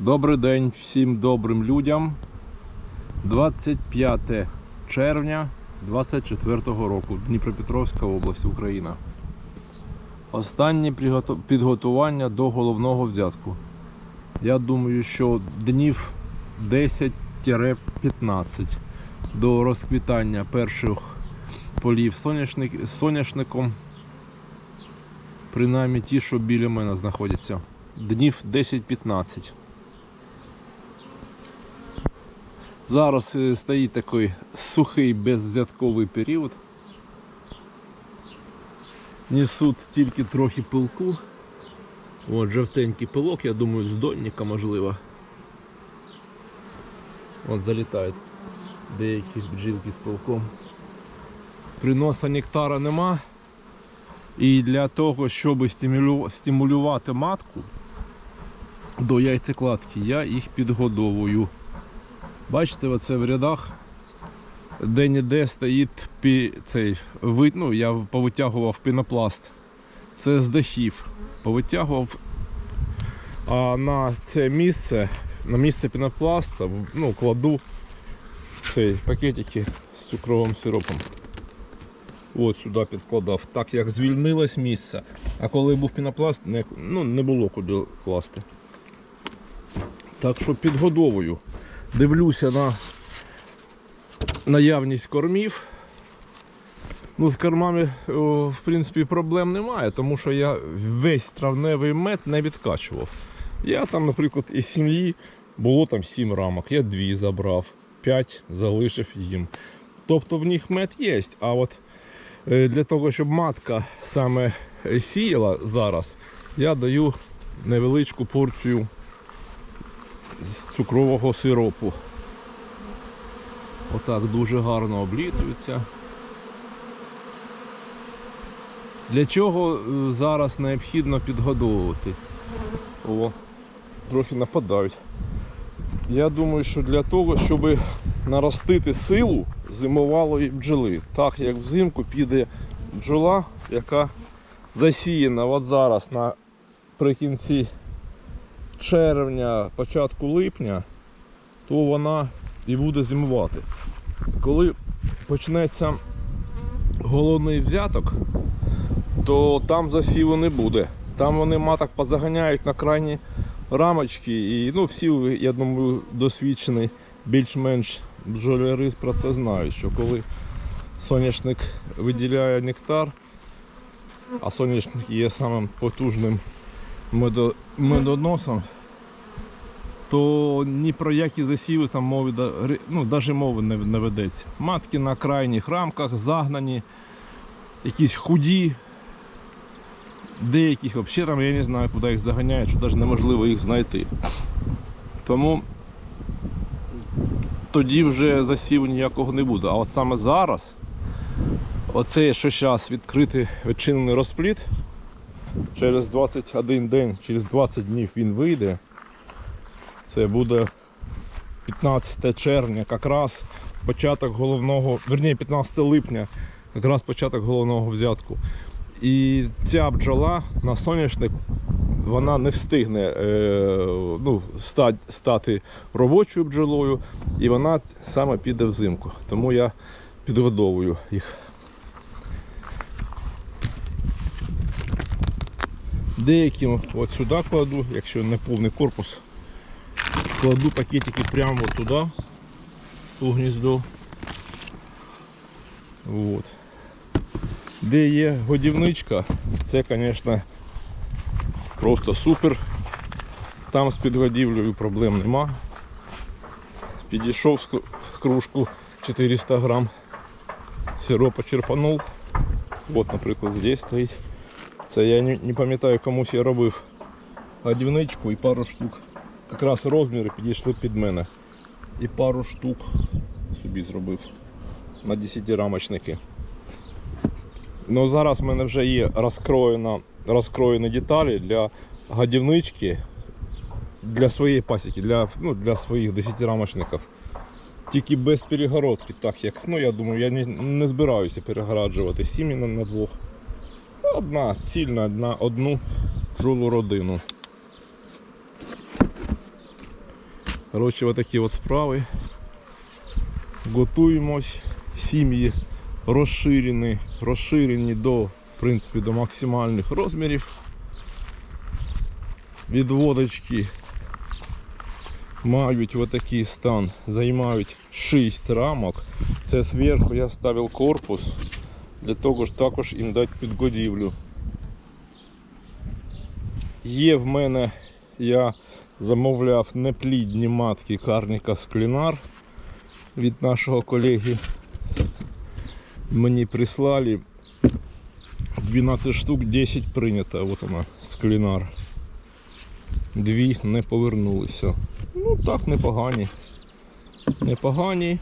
Добрий день всім добрим людям. 25 червня 24 року, Дніпропетровська область, Україна. Останнє підготування до головного взятку. Я думаю, що днів 10-15 до розквітання перших полів соняшник, соняшником. Принаймні ті, що біля мене знаходяться. Днів 10-15. Зараз е, стоїть такий сухий безвзятковий період. Несуть тільки трохи пилку. От жовтенький пилок, я думаю, з донніка можливо. От залітають деякі бджілки з пилком. Приноса нектара нема. І для того, щоб стимулювати матку до яйцекладки, я їх підгодовую. Бачите, оце в рядах де-ніде стоїть пі, цей вид, ну, я повитягував пінопласт. Це з дахів. Повитягував. А на це місце, на місце пінопласта, ну, кладу цей пакетики з цукровим сиропом. От сюди підкладав, так як звільнилось місце. А коли був пінопласт, не, ну, не було куди класти. Так що підгодовую. Дивлюся на наявність кормів. Ну, з кормами, в принципі, проблем немає, тому що я весь травневий мед не відкачував. Я там, наприклад, із сім'ї було там 7 рамок, я дві забрав, 5 залишив їм. Тобто в них мед є, а от е, для того, щоб матка саме е, сіяла зараз, я даю невеличку порцію з цукрового сиропу. Отак дуже гарно облітується. Для чого е, зараз необхідно підгодовувати? О, трохи нападають. Я думаю, що для того, щоб наростити силу зимовалої бджоли. Так як взимку піде бджола, яка засіяна от зараз наприкінці червня, початку липня, то вона і буде зимувати. Коли почнеться головний взяток, то там засіву не буде. Там вони маток позаганяють на крайні рамочки. І ну, всі, я думаю, досвідчені більш-менш бджоляри про це знають, що коли соняшник виділяє нектар, а соняшник є самим потужним медоносом, то ні про які засіви там мови ну, навіть мови не, не ведеться. Матки на крайніх рамках загнані, якісь худі, деяких взагалі там я не знаю, куди їх заганяють, що навіть неможливо їх знайти. Тому тоді вже засіву ніякого не буде. А от саме зараз, оце, що зараз відкритий відчинений розпліт, через 21 день, через 20 днів він вийде. Це буде 15 червня, якраз початок головного, верні 15 липня, якраз початок головного взятку. І ця бджола на соняшник вона не встигне е, ну, ста- стати робочою бджолою, і вона саме піде взимку. Тому я підгодовую їх. Деякі от сюди кладу, якщо не повний корпус, кладу пакетики прямо туди, у гніздо. От. Де є годівничка, це, звісно, просто супер. Там з підгодівлею проблем нема. Підійшов з кружку 400 грам сиропа черпанув. От, наприклад, здесь стоїть. Це я не, пам'ятаю комусь я робив годівничку і пару штук. Якраз розміри підійшли під мене. І пару штук собі зробив на 10 рамочники. Ну зараз в мене вже є розкроєна, розкроєні деталі для годівнички для своєї пасіки, для, ну, для своїх 10 рамочників. Тільки без перегородки, так як, ну я думаю, я не, не збираюся перегораджувати сім'ї на, на двох. Одна цільна на одну бджолу родину. Коротше, отакі от справи. Готуємось. Сім'ї розширені, розширені до, в принципі, до максимальних розмірів. Відводочки мають отакий стан, займають 6 рамок. Це зверху я ставив корпус для того ж також їм дати підгодівлю. Є в мене, я замовляв неплідні матки карніка склінар від нашого колеги. Мені прислали 12 штук, 10 прийнято. Вот вона, склінар. Дві не повернулися. Ну так, непогані. Непогані.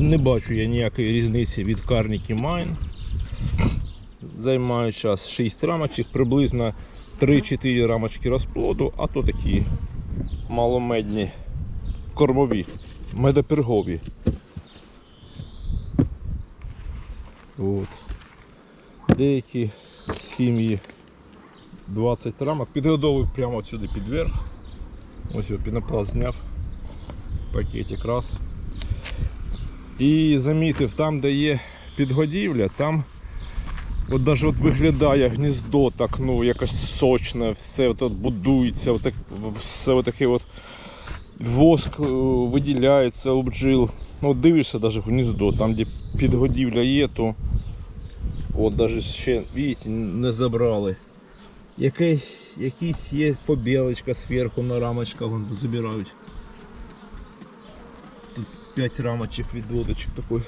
Не бачу я ніякої різниці від карніки Майн. Займаю час 6 рамочок, приблизно 3-4 рамочки розплоду, а то такі маломедні кормові, медопергові. От. Деякі сім'ї 20 рамок. Підгодовую прямо сюди під верх. Ось його пінопласт зняв. Пакетик раз. І замітив, там, де є підгодівля, там от навіть от виглядає гніздо так, ну, якось сочне, все от, от будується, отак, все отаке от воск е, виділяється у бджіл. Ну, дивишся навіть гніздо, там де підгодівля є, то от навіть ще, бачите, не забрали. Якесь, якісь є побілочка зверху на рамочках, забирають. Тут 5 рамочок відводочок такий.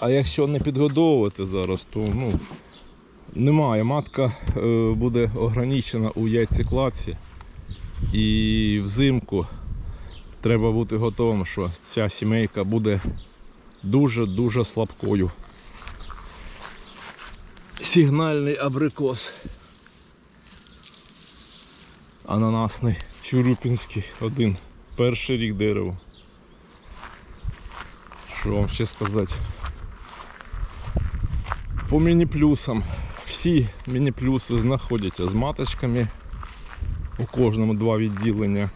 А якщо не підгодовувати зараз, то ну, немає. Матка е, буде ограничена у яйцекладці. І взимку треба бути готовим, що ця сімейка буде дуже-дуже слабкою. Сигнальний абрикос. Ананасний, Чурюпінський, один. Перший рік дерева. Що вам ще сказати? По міні-плюсам. Всі міні-плюси знаходяться з маточками. У кожному два відділення.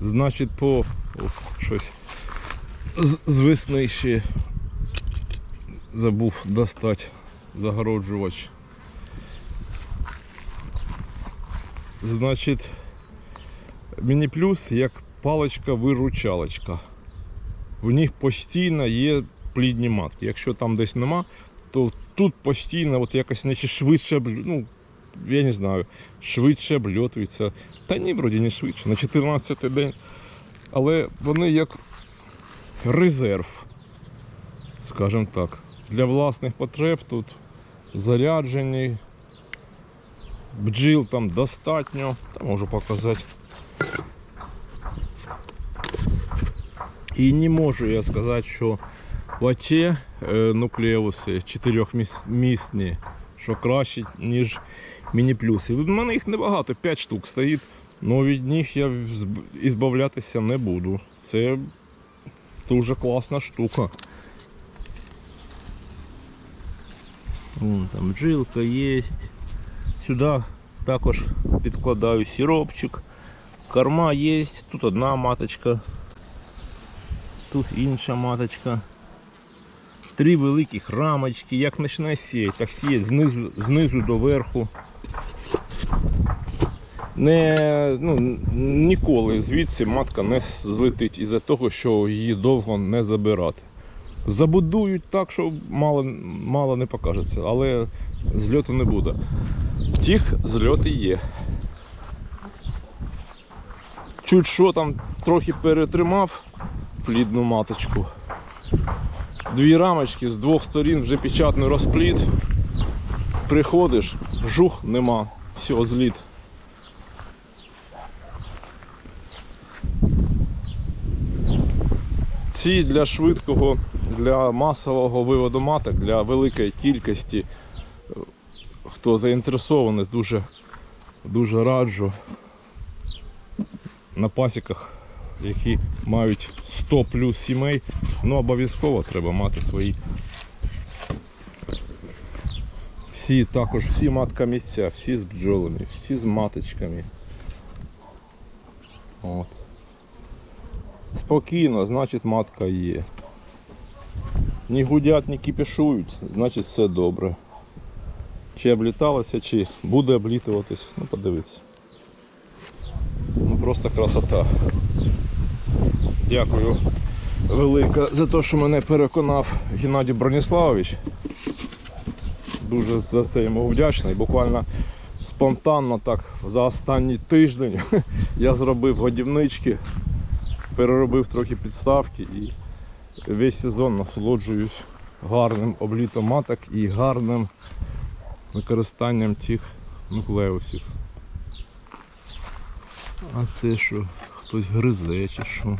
Значить, по о, щось з, весни ще забув достати загороджувач. Значить, міні-плюс як паличка-виручалочка. В них постійно є плідні матки. Якщо там десь нема, то тут постійно от якось наче швидше, ну, я не знаю, швидше обльотується. Та ні, вроді не швидше, на 14-й день. Але вони як резерв, скажімо так. Для власних потреб тут заряджені. Бджіл там достатньо, та можу показати. І не можу я сказати, що оці е, нуклеуси чотирьохмісні, що краще, ніж міні-плюси. У мене їх небагато, 5 штук стоїть, але від них я зб- ізбавлятися не буду. Це дуже класна штука. Вон там бжилка є. Сюди також підкладаю сиропчик. Корма є. Тут одна маточка. Тут інша маточка. Три великих рамочки. Як почне сіяти, так сіять знизу, знизу до верху. Не, ну, ніколи звідси матка не злетить із-за того, що її довго не забирати. Забудують так, що мало, мало не покажеться, але зльоту не буде. Тих зльоти є. Чуть що там трохи перетримав плідну маточку. Дві рамочки з двох сторін вже печатний розплід. Приходиш, жух нема, все, зліт. Ці для швидкого, для масового виводу маток, для великої кількості, е, хто заінтересований, дуже, дуже раджу на пасіках, які мають 100 плюс сімей, ну обов'язково треба мати свої. Всі також, всі матка місця, всі з бджолами, всі з маточками. От. Спокійно, значить матка є. Ні гудять, ні кипішують, значить все добре. Чи обліталося, чи буде облітуватись, ну подивіться. Просто красота. Дякую велике за те, що мене переконав Геннадій Броніславович. Дуже за це йому вдячний. Буквально спонтанно так за останній тиждень я зробив годівнички, переробив трохи підставки і весь сезон насолоджуюсь гарним облітом маток і гарним використанням цих нуклеусів. А це що? Хтось гризе чи що?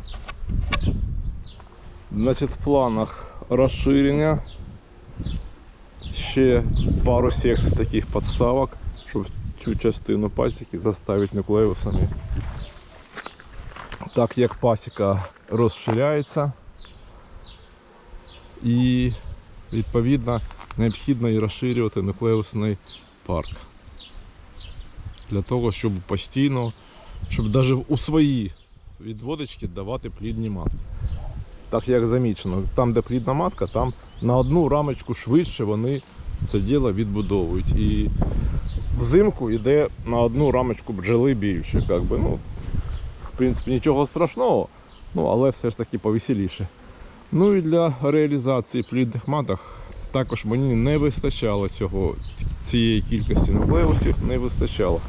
Значить, в планах розширення. Ще пару секцій таких подставок, щоб цю частину пасіки заставити нуклеусами. Так як пасіка розширяється і відповідно необхідно і розширювати нуклеусний парк. Для того, щоб постійно, щоб навіть у свої відводочки давати плідні матки. Так як замічено, там, де плідна матка, там на одну рамочку швидше вони це діло відбудовують. І взимку йде на одну рамочку бджоли більше. Как би, ну, в принципі, нічого страшного, ну, але все ж таки повеселіше. Ну і для реалізації плідних маток також мені не вистачало цього, цієї кількості нуклеусів, не вистачало.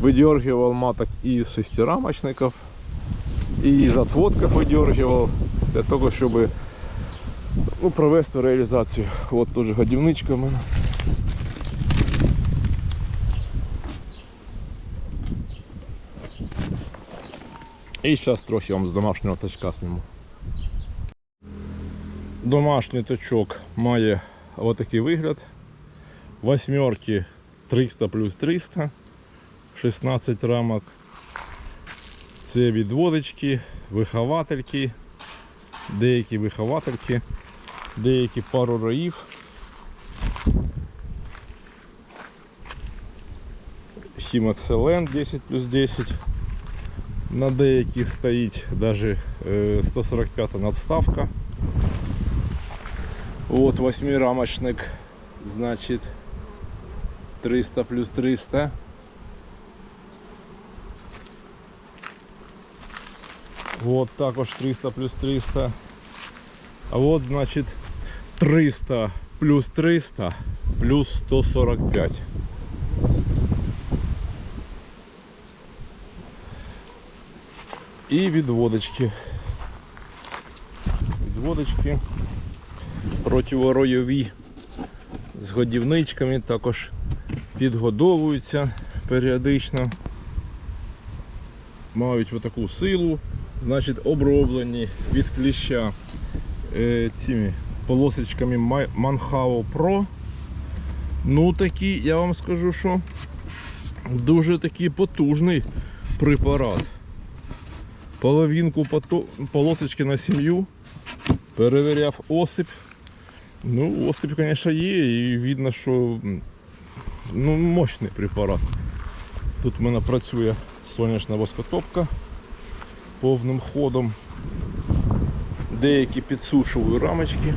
Видергивав маток із шестирамочників, і із отводків видергивав для того, щоб ну, провести реалізацію. От теж годівничка в мене. І зараз трохи вам з домашнього точка зніму. Домашній точок має отакий вигляд. Восьмерки 300 плюс 300, 16 рамок. Це відводочки, виховательки, деякі виховательки, деякі пару роїв. Хімакселен 10 плюс 10. На деяких стоїть навіть 145 надставка. Вот восьмирамочник, значит 300 плюс 300. Вот також 300 плюс 300. А вот значит 300 плюс 300 плюс 145. І відводочки. Відводочки Противоройові з годівничками також підгодовуються періодично. Мають отаку силу, значить оброблені від кліща е, цими полосочками Manhao Pro. Ну такий, я вам скажу, що дуже такий потужний препарат. Половинку полосочки на сім'ю. Перевіряв осип. Ну, осип, звісно, є, і видно, що ну, мощний препарат. Тут в мене працює сонячна воскотопка повним ходом. Деякі підсушую рамочки.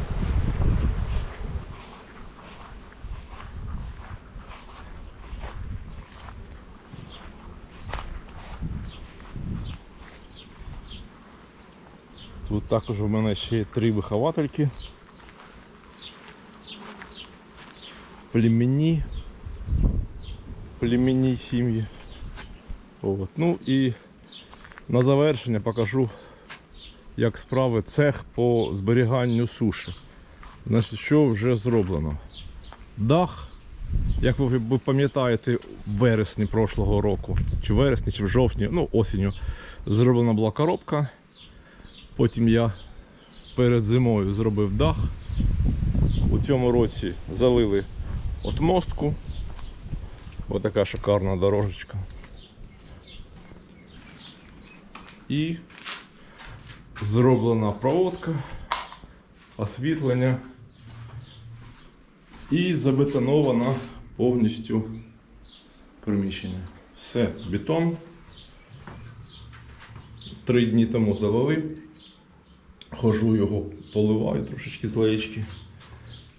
Тут також у мене ще є три виховательки. Племені. Племені сім'ї. От. Ну і на завершення покажу, як справи цех по зберіганню суші. Значить, що вже зроблено? Дах, як ви, пам'ятаєте, вересні прошлого року, чи вересні, чи в жовтні, ну осінню, зроблена була коробка. Потім я перед зимою зробив дах. У цьому році залили отмостку. Ось така шикарна дорожечка. І зроблена проводка, освітлення і забетонована повністю приміщення. Все, бетон. три дні тому завели. Хожу його, поливаю трошечки з леєчки,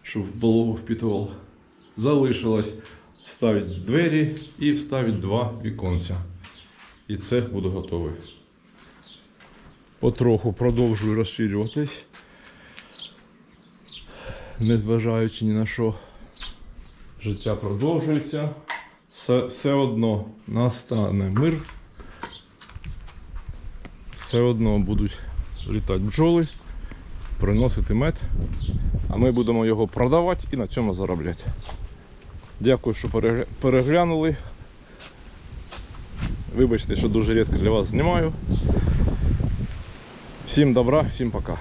щоб вологу впітував. Залишилось вставити двері і вставити два віконця. І це буде готове. Потроху продовжую розширюватись, незважаючи ні на що. Життя продовжується. Все, все одно настане мир. Все одно будуть літати бджоли, приносити мед, а ми будемо його продавати і на цьому заробляти. Дякую, що переглянули. Вибачте, що дуже рідко для вас знімаю. Всім добра, всім пока.